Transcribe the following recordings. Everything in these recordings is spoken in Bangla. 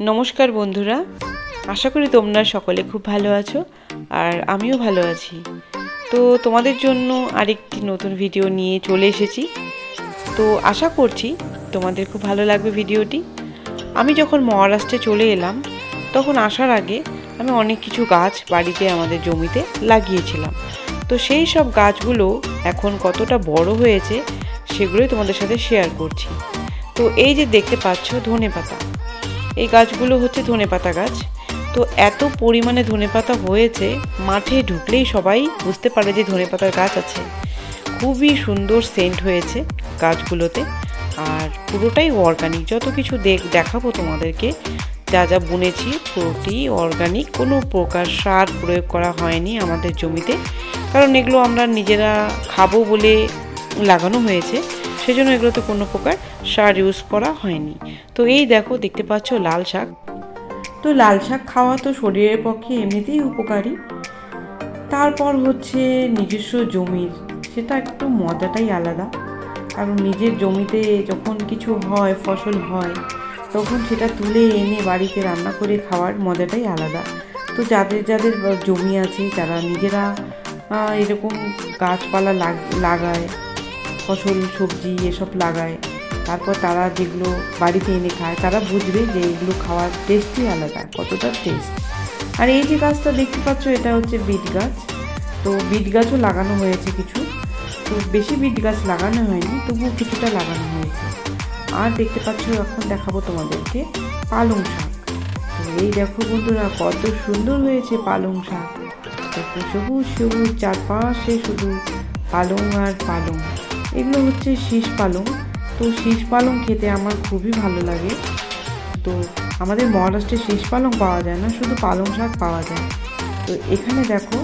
নমস্কার বন্ধুরা। আশা করি তোমরা সকলে খুব ভালো আছো আর আমিও ভালো আছি। তো তোমাদের জন্য আরেকটি নতুন ভিডিও নিয়ে চলে এসেছি। তো আশা করছি তোমাদের খুব ভালো লাগবে ভিডিওটি আমি যখন মহারাষ্ট্রে চলে এলাম, তখন আসার আগে আমি অনেক কিছু গাছ বাড়িতে আমাদের জমিতে লাগিয়েছিলাম। তো সেই সব গাছগুলো এখন কতটা বড় হয়েছে, সেগুলোই তোমাদের সাথে শেয়ার করছি। তো এই যে দেখতে পাচ্ছ ধনে পাতা এই গাছগুলো হচ্ছে ধনেপাতা গাছ। তো এত পরিমাণে ধনেপাতা হয়েছে, মাঠে ঢুকলেই সবাই বুঝতে পারে যে ধনেপাতার গাছ আছে। খুবই সুন্দর সেন্ট হয়েছে গাছগুলোতে। আর পুরোটাই অর্গানিক যত কিছু দেখ, দেখাবো তোমাদেরকে, যা যা বুনেছি, পুরোটি অর্গানিক কোনো প্রকার সার প্রয়োগ করা হয়নি আমাদের জমিতে। কারণ এগুলো আমরা নিজেরা খাব বলে লাগানো হয়েছে। সেজন্য এগুলোতে কোনো প্রকার সার ইউজ করা হয়নি। তো এই দেখো, দেখতে পাচ্ছ লাল শাক। তো লাল শাক খাওয়া তো শরীরের পক্ষে এমনিতেই উপকারী। তারপর হচ্ছে নিজস্ব জমির, সেটা একটু মজাটাই আলাদা। কারণ নিজের জমিতে যখন কিছু হয়, ফসল হয়, তখন সেটা তুলে এনে বাড়িতে রান্না করে খাওয়ার মজাটাই আলাদা। তো যাদের যাদের জমি আছে, যারা নিজেরা এরকম গাছপালা লাগ- লাগায় ফসল, সবজি এসব লাগায়। তারপর তারা যেগুলো বাড়িতে এনে খায়, তারা বুঝবে যে এগুলো খাওয়ার টেস্টই আলাদা, কতটা টেস্ট আর এই যে গাছটা দেখতে পাচ্ছ, এটা হচ্ছে বিট গাছ। তো বিট গাছও লাগানো হয়েছে কিছু। তো বেশি বিট গাছ লাগানো হয়নি, তবুও কিছুটা লাগানো হয়েছে। আর দেখতে পাচ্ছ, এখন দেখাবো তোমাদেরকে পালং শাক। তো এই দেখো বন্ধুরা, কত সুন্দর হয়েছে পালং শাক। সবুজ সবুজ, চারপাশে শুধু পালং আর পালং। এগুলো হচ্ছে শীষ পালং। তো শীষ পালং খেতে আমার খুবই ভালো লাগে। তো আমাদের মহারাষ্ট্রে শীষ পালং পাওয়া যায় না, শুধু পালং শাক পাওয়া যায়। তো এখানে দেখো,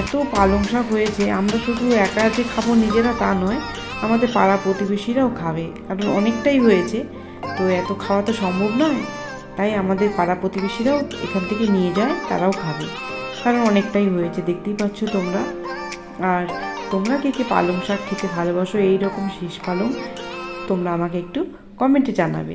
এত পালং শাক হয়েছে, আমরা শুধু একা যে খাব নিজেরা তা নয়, আমাদের পাড়া প্রতিবেশীরাও খাবে। কারণ অনেকটাই হয়েছে। তো এত খাওয়া তো সম্ভব নয়, তাই আমাদের পাড়া প্রতিবেশীরাও এখান থেকে নিয়ে যায়, তারাও খাবে। কারণ অনেকটাই হয়েছে, দেখতেই পাচ্ছ তোমরা। আর তোমরা কে কে পালং শাক খেতে ভালোবাসো এই রকম শীষ পালং তোমরা আমাকে একটু কমেন্টে জানাবে।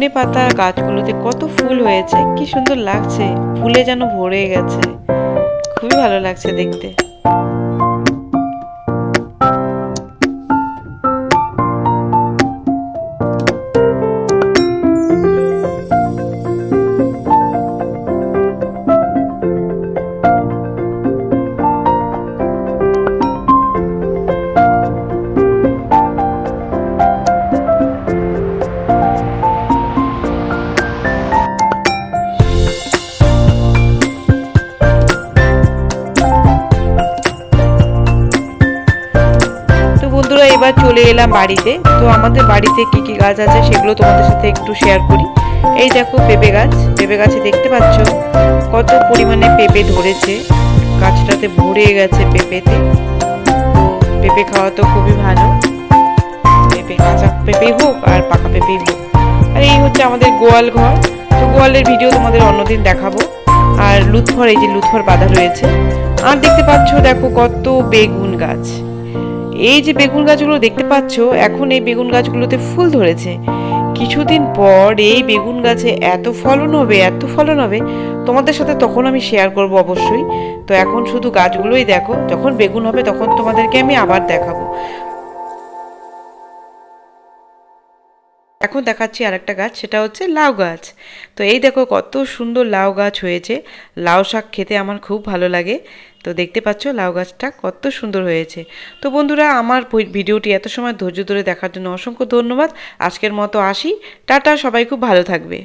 ধনে পাতা গাছগুলোতে কত ফুল হয়েছে, কি সুন্দর লাগছে। ফুলে যেন ভরে গেছে। খুবই ভালো লাগছে দেখতে। বন্ধুরা, এবার চলে এলাম বাড়িতে। তো আমাদের বাড়িতে কি কি গাছ আছে সেগুলো তোমাদের সাথে একটু শেয়ার করি। এই দেখো পেঁপে গাছ। পেঁপে গাছে দেখতে পাচ্ছ কত পরিমাণে পেঁপে ধরেছে। গাছটাতে ভরে গেছে পেঁপেতে। পেঁপে খাওয়া তো খুবই ভালো। পেঁপে কাঁচা পেঁপে হোক আর পাকা পেঁপে হোক। আর এই হচ্ছে আমাদের গোয়াল ঘর। তো গোয়ালের ভিডিও তোমাদের অন্যদিন দেখাবো। আর লুৎফর, এই যে লুৎফর বাঁধা রয়েছে। আর দেখতে পাচ্ছ, দেখো কত বেগুন গাছ। এই যে বেগুন গাছগুলো দেখতে পাচ্ছ, এখন এই বেগুন গাছগুলোতে ফুল ধরেছে। কিছুদিন পর এই বেগুন গাছে এত ফলন হবে, এত ফলন হবে, তোমাদের সাথে তখন আমি শেয়ার করব অবশ্যই। তো এখন শুধু গাছগুলোই দেখো, যখন বেগুন হবে তখন তোমাদেরকে আমি আবার দেখাবো। এখন দেখাচ্ছি আরেকটা গাছ, সেটা হচ্ছে লাউ গাছ। তো এই দেখো কত সুন্দর লাউ গাছ হয়েছে। লাউ শাক খেতে আমার খুব ভালো লাগে। তো দেখতে পাচ্ছ লাউ গাছটা কত সুন্দর হয়েছে। তো বন্ধুরা, আমার ভিডিওটি এত সময় ধৈর্য ধরে দেখার জন্য অসংখ্য ধন্যবাদ। আজকের মতো আসি। টাটা, সবাই খুব ভালো থাকবে।